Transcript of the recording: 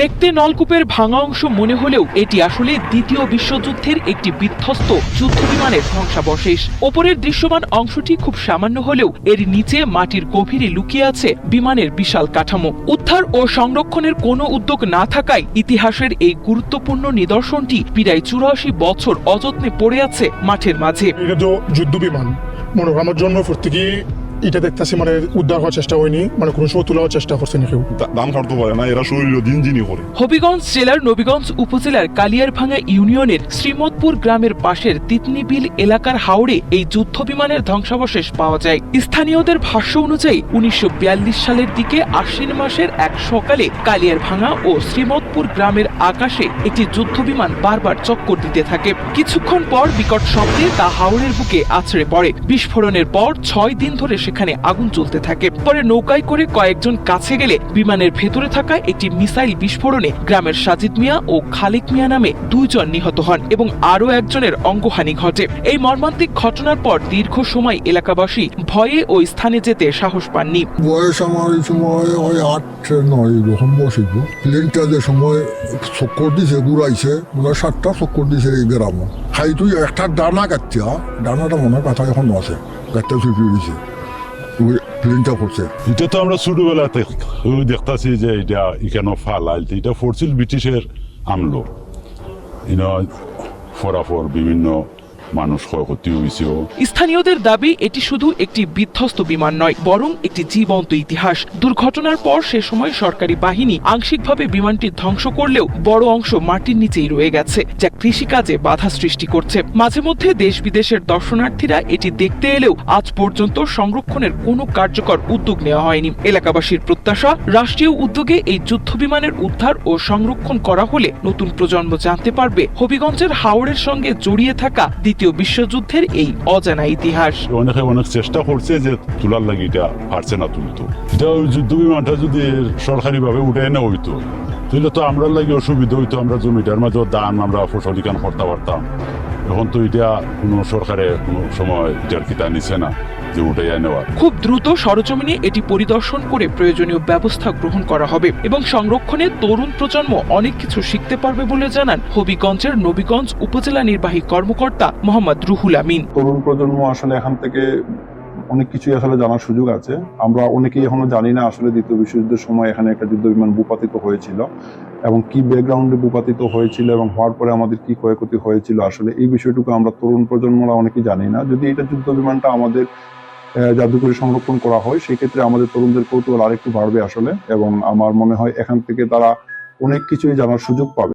দেখতে নলকূপের ভাঙা অংশ মনে হলেও এটি আসলে দ্বিতীয় বিশ্বযুদ্ধের একটি বিধ্বস্ত যুদ্ধ বিমানের ধ্বংসাবশেষ। ওপরের দৃশ্যমান অংশটি খুব সামান্য হলেও এর নিচে মাটির গভীরে লুকিয়ে আছে বিমানের বিশাল কাঠামো। উদ্ধার ও সংরক্ষণের কোনো উদ্যোগ না থাকায় ইতিহাসের এই গুরুত্বপূর্ণ নিদর্শনটি প্রায় চুরাশি বছর অযত্নে পড়ে আছে মাঠের মাঝে। যুদ্ধ বিমান মনে করো আমার জন্ম পর থেকে এটা দেখতেছি মানে উদ্ধার হওয়ার চেষ্টা হয়নি মানে কোনো সময় তোলার চেষ্টা করছে না কেউ। দাম খাটতে পারে না এরা শরীর দিন জিনি করে। হবিগঞ্জ জেলার নবীগঞ্জ উপজেলার কালিয়ারভাঙ্গা ইউনিয়নের শ্রীমতপুর গ্রামের পাশের তিতনিবিল এলাকার হাওড়ে এই যুদ্ধ বিমানের ধ্বংসাবশেষ পাওয়া যায়। স্থানীয়দের ভাষ্য অনুযায়ী, উনিশশো বিয়াল্লিশ সালের দিকে আশ্বিন মাসের এক সকালে কালিয়ার ভাঙা ও শ্রীমতপুর গ্রামের আকাশে একটি যুদ্ধ বিমান বারবার চক্কর দিতে থাকে। কিছুক্ষণ পর বিকট শব্দে তা হাওড়ের বুকে আছড়ে পড়ে। বিস্ফোরণের পর ছয় দিন ধরে সেখানে আগুন জ্বলতে থাকে। পরে নৌকায় করে কয়েকজন কাছে গেলে বিমানের ভেতরে থাকা একটি মিসাইল বিস্ফোরণে গ্রামের সাজিদ মিয়া ও খালিক মিয়া নামে দুইজন নিহত হন এবং আরও একজনের অঙ্গহানি ঘটে। এই মর্মান্তিক ঘটনার পর দীর্ঘ সময় এলাকাবাসী ভয়ে ওই স্থানে যেতে সাহস পাননি। বয়স আমার সময় ওই আট নয় এরকম বয়স প্লেনটা যে সময় চক্কর দিছে ঘুরাইছে মনে হয় সাতটা চক্কর দিছে এই গ্রামে। খাই তুই একটা ডানা কাটছা ডানাটা মনে হয় কাটা এখন আছে গাছটা চুপিয়ে দিছে প্লেনটা করছে। এটা তো আমরা ছোটবেলাতে দেখতাছি যে এটা এখানে ফালাইল এটা ফরছিল ব্রিটিশের আমলো। ইনো ফরাফর বিভিন্ন মানুষ ক্ষয়ক্ষতি হয়েছেও স্থানীয়দের দাবি, এটি শুধু একটি বিধ্বস্ত বিমান নয়, বরং একটি জীবন্ত ইতিহাস। দুর্ঘটনার পর সে সময় সরকারি বাহিনী আংশিকভাবে বিমানটি ধ্বংস করলেও বড় অংশ মাটির নিচেই রয়ে গেছে, যা কৃষিকাজে বাধা সৃষ্টি করছে। মাঝে মধ্যে দেশ বিদেশের দর্শনার্থীরা এটি দেখতে এলেও আজ পর্যন্ত সংরক্ষণের কোনো কার্যকর উদ্যোগ নেওয়া হয়নি। এলাকাবাসীর প্রত্যাশা, রাষ্ট্রীয় উদ্যোগে এই যুদ্ধ বিমানের উদ্ধার ও সংরক্ষণ করা হলে নতুন প্রজন্ম জানতে পারবে। হবিগঞ্জের হাওড়ের সঙ্গে জড়িয়ে থাকা দ্বিতীয় বিশ্বযুদ্ধের এই অজানা ইতিহাস। অনেকে অনেক চেষ্টা করছে যে তুলার লাগি এটা পারছে না তুলতো। এটা যুদ্ধ বিমানটা যদি সরকারি ভাবে উঠে না হইতো, তাহলে তো আমরা লাগে অসুবিধা হইতো, আমরা জমিটার মাঝে দাম, আমরা ফসল করতে পারতাম? এখন তো এটা কোনো সরকারে কোনো সময় এটার কিতা নিছে না যে খুব দ্রুত সরজমিনে এটি পরিদর্শন করে প্রয়োজনীয় ব্যবস্থা গ্রহণ করা হবে এবং সংরক্ষণে তরুণ প্রজন্ম অনেক কিছু শিখতে পারবে বলে জানান হবিগঞ্জের নবীগঞ্জ উপজেলা নির্বাহী কর্মকর্তা মোহাম্মদ রুহুল আমিন। তরুণ প্রজন্ম আসলে এখান থেকে অনেক কিছুই আসলে জানার সুযোগ আছে। আমরা অনেকেই এখনও জানি না আসলে দ্বিতীয় বিশ্বযুদ্ধের সময় এখানে একটা যুদ্ধ বিমান ভূপাতিত হয়েছিল এবং কি ব্যাকগ্রাউন্ডে ভূপাতিত হয়েছিল এবং হওয়ার পরে আমাদের কি ক্ষয়ক্ষতি হয়েছিল। আসলে এই বিষয়টুকু আমরা তরুণ প্রজন্মরা অনেকেই জানি না। যদি এটা যুদ্ধ বিমানটা আমাদের জাদুঘরে সংরক্ষণ করা হয়, সেক্ষেত্রে আমাদের তরুণদের কৌতূহল আরেকটু বাড়বে আসলে এবং আমার মনে হয় এখান থেকে তারা অনেক কিছুই জানার সুযোগ পাবে।